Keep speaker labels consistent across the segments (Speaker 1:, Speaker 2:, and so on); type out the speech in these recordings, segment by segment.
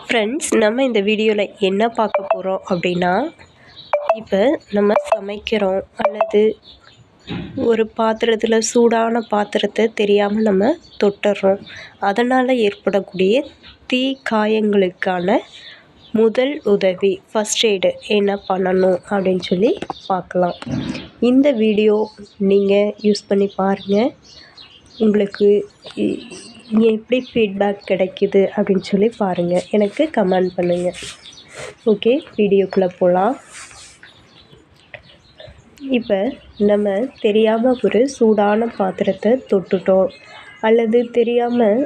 Speaker 1: Friends நம்ம இந்த வீடியோவில் என்ன பார்க்க போகிறோம் அப்படின்னா இப்போ நம்ம சமைக்கிறோம் அல்லது ஒரு பாத்திரத்தில் சூடான பாத்திரத்தை தெரியாமல் நம்ம தொட்டுறோம். அதனால் ஏற்படக்கூடிய தீ காயங்களுக்கான முதல் உதவி ஃபஸ்ட் எய்டு என்ன பண்ணணும் அப்படின்னு சொல்லி பார்க்கலாம். இந்த வீடியோ நீங்கள் யூஸ் பண்ணி பாருங்கள் உங்களுக்கு இ- எப்படி ஃபீட்பேக் கிடைக்குது அப்படின்னு சொல்லி பாருங்கள் எனக்கு கமெண்ட் பண்ணுங்கள் ஓகே வீடியோக்குள்ளே போகலாம் இப்போ நம்ம தெரியாமல் ஒரு சூடான பாத்திரத்தை தொட்டுட்டோம். அல்லது தெரியாமல்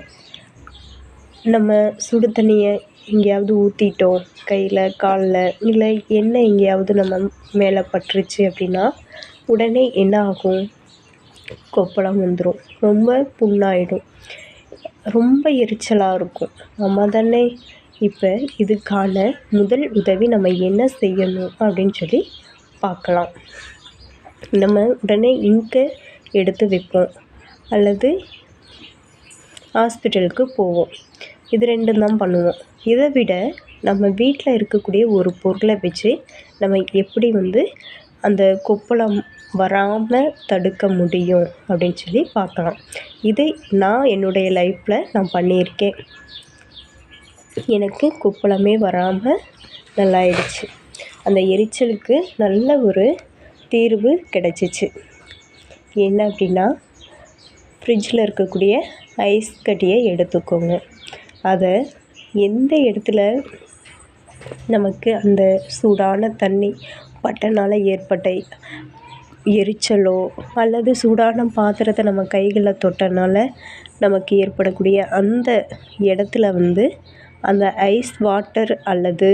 Speaker 1: நம்ம சுடு தண்ணியை எங்கேயாவது ஊற்றிட்டோம் கையில் காலில் இல்லை எண்ணெய் எங்கேயாவது நம்ம மேலே பட்டுருச்சு அப்படின்னா உடனே என்ன ஆகும்? கொப்பளம் வந்துடும் ரொம்ப புண்ணாயிடும். ரொம்ப எரிச்சலாக இருக்கும். நம்ம தானே இப்போ இதுக்கான முதல் உதவி நம்ம என்ன செய்யணும் அப்படின்னு சொல்லி பார்க்கலாம். நம்ம உடனே இங்கை எடுத்து வைப்போம். அல்லது ஹாஸ்பிட்டலுக்கு போவோம். இது ரெண்டும் தான் பண்ணுவோம். இதை விட நம்ம வீட்டில் இருக்கக்கூடிய ஒரு பொருளை வச்சு நம்ம எப்படி வந்து அந்த கொப்பளம் வராமல் தடுக்க முடியும் அப்படின்னு சொல்லி பார்க்கலாம். இது நான் என்னுடைய லைஃப்பில் நான் பண்ணியிருக்கேன். எனக்கு கொப்பளமே வராமல் நல்லாயிடுச்சு. அந்த எரிச்சலுக்கு நல்ல ஒரு தீர்வு கிடச்சிச்சு. என்ன அப்படின்னா ஃப்ரிட்ஜில் இருக்கக்கூடிய ஐஸ் கட்டியை எடுத்துக்கோங்க. அதை எந்த இடத்துல நமக்கு அந்த சூடான தண்ணி பட்டனால் ஏற்பட்ட எரிச்சலோ அல்லது சூடான பாத்திரத்தை நம்ம கைகளில் தொட்டனால நமக்கு ஏற்படக்கூடிய அந்த இடத்துல வந்து அந்த ஐஸ் வாட்டர் அல்லது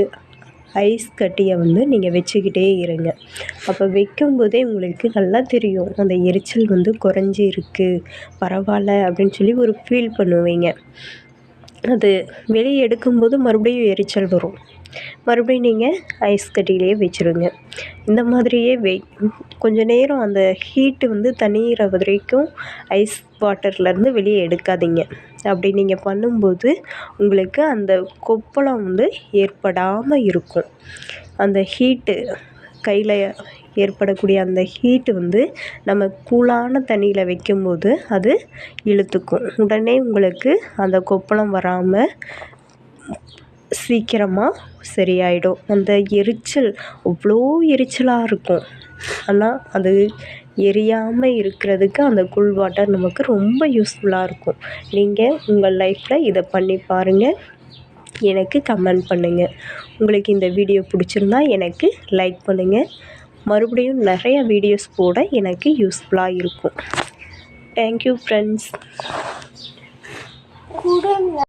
Speaker 1: ஐஸ் கட்டியை வந்து நீங்கள் வச்சுக்கிட்டே இருங்க. அப்போ வைக்கும்போதே உங்களுக்கு நல்லா தெரியும். அந்த எரிச்சல் வந்து குறைஞ்சி இருக்குது பரவாயில்ல அப்படின்னு சொல்லி ஒரு ஃபீல் பண்ணுவீங்க. அது வெளியே எடுக்கும்போது மறுபடியும் எரிச்சல் வரும். மறுபடியும் நீங்கள் ஐஸ் கட்டிலேயே வச்சுருங்க. இந்த மாதிரியே வெ கொஞ்ச நேரம் அந்த ஹீட்டு வந்து தண்ணீரை வரைக்கும் ஐஸ் வாட்டர்லேருந்து வெளியே எடுக்காதீங்க. அப்படி நீங்கள் பண்ணும்போது உங்களுக்கு அந்த கொப்பளம் வந்து ஏற்படாமல் இருக்கும். அந்த ஹீட்டு கையில் ஏற்படக்கூடிய அந்த ஹீட்டு வந்து நம்ம கூலான தண்ணியில் வைக்கும்போது அது இழுத்துக்கும். உடனே உங்களுக்கு அந்த கொப்பளம் வராமல் சீக்கிரமாக சரியாயிடும். அந்த எரிச்சல் அவ்வளோ எரிச்சலாக இருக்கும். ஆனால் அது எரியாமல் இருக்கிறதுக்கு அந்த கூல் வாட்டர் நமக்கு ரொம்ப யூஸ்ஃபுல்லாக இருக்கும். நீங்கள் உங்கள் லைஃப்பில் இதை பண்ணி பாருங்கள் எனக்கு கமெண்ட் பண்ணுங்கள் உங்களுக்கு இந்த வீடியோ பிடிச்சிருந்தா எனக்கு லைக் பண்ணுங்கள் மறுபடியும் நிறைய வீடியோஸ் போட எனக்கு யூஸ்ஃபுல்லாக இருக்கும். தேங்க்யூ ஃப்ரெண்ட்ஸ்
Speaker 2: கூட